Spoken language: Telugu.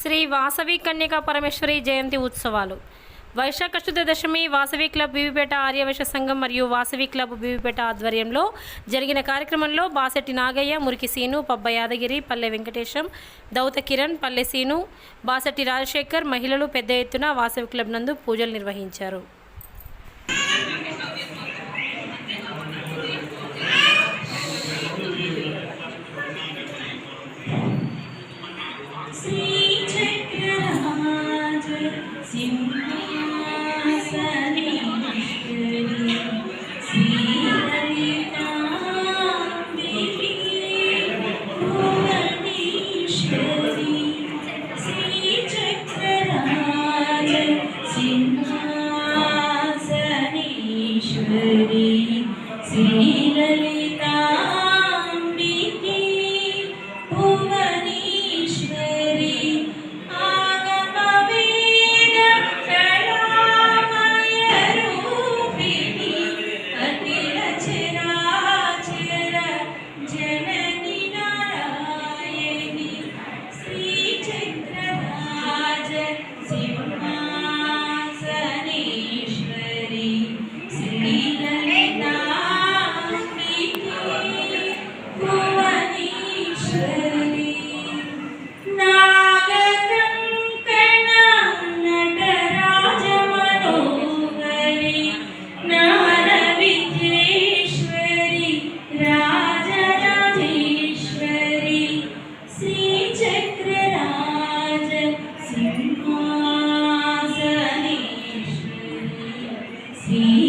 శ్రీ వాసవి కన్యకా పరమేశ్వరి జయంతి ఉత్సవాలు. వైశాఖ శుద్ధ దశమి వాసవి క్లబ్ బీవిపేట ఆర్యవైశ్య సంఘం మరియు వాసవి క్లబ్ బీవిపేట ఆధ్వర్యంలో జరిగిన కార్యక్రమంలో బాసెట్టి నాగయ్య మురికి సీను పబ్బ యాదగిరి పల్లె వెంకటేశం దౌత కిరణ్ పల్లె సీను బాసెట్టి రాజశేఖర్ మహిళలు పెద్ద ఎత్తున వాసవి క్లబ్ నందు పూజలు నిర్వహించారు. സിംഹാസനീശ്വരി See?